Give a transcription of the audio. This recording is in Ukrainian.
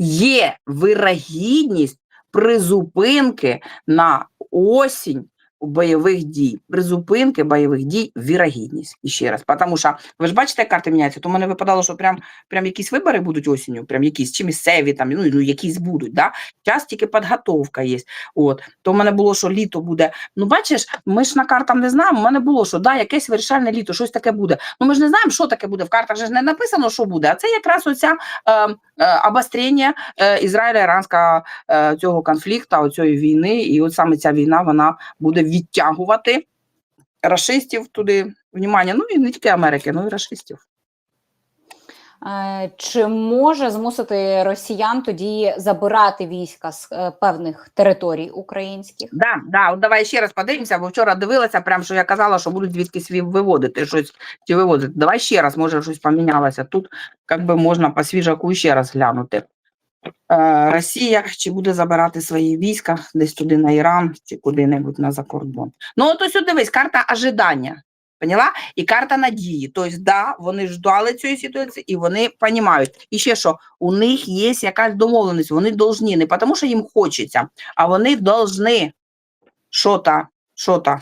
є вирогідність призупинки на осінь бойових дій. Призупинки бойових дій, вірогідність. І ще раз. Тому що, ви ж бачите, як карти міняються, то мене випадало, що прям, прям якісь вибори будуть осінню, прям якісь, чи місцеві, там, ну, ну якісь будуть, да? Час тільки підготовка є. От. То в мене було, що літо буде. Ну, бачиш, ми ж на картам не знаємо, у мене було, що да, якесь вирішальне літо, щось таке буде. Ну, ми ж не знаємо, що таке буде. В картах же ж не написано, що буде. А це якраз оця е, е, обострення е, Ізраїля-Іранського е, цього конфлікту, цієї війни. І от саме ця війна вона буде відтягувати рашистів туди. Внимання, ну і не тільки Америки, ну і рашистів. Е, Чи може змусити росіян тоді забирати війська з е, певних територій українських? Да, да, от давай ще раз подивимося, бо вчора дивилася, прям що я казала, що будуть звідки свій виводити щось чи виводити. Давай ще раз, може щось помінялося. Тут як би можна по свіжаку ще раз глянути. Е, Росія чи буде забирати свої війська десь туди на Іран чи куди-небудь на закордон. Ну, от ось дивись, карта ожидання. Поняла? І карта надії. Тобто, да, вони ждали цієї ситуації і вони розуміють. І ще що, у них є якась домовленість, вони должні, не тому що їм хочеться, а вони должны що-то, що-то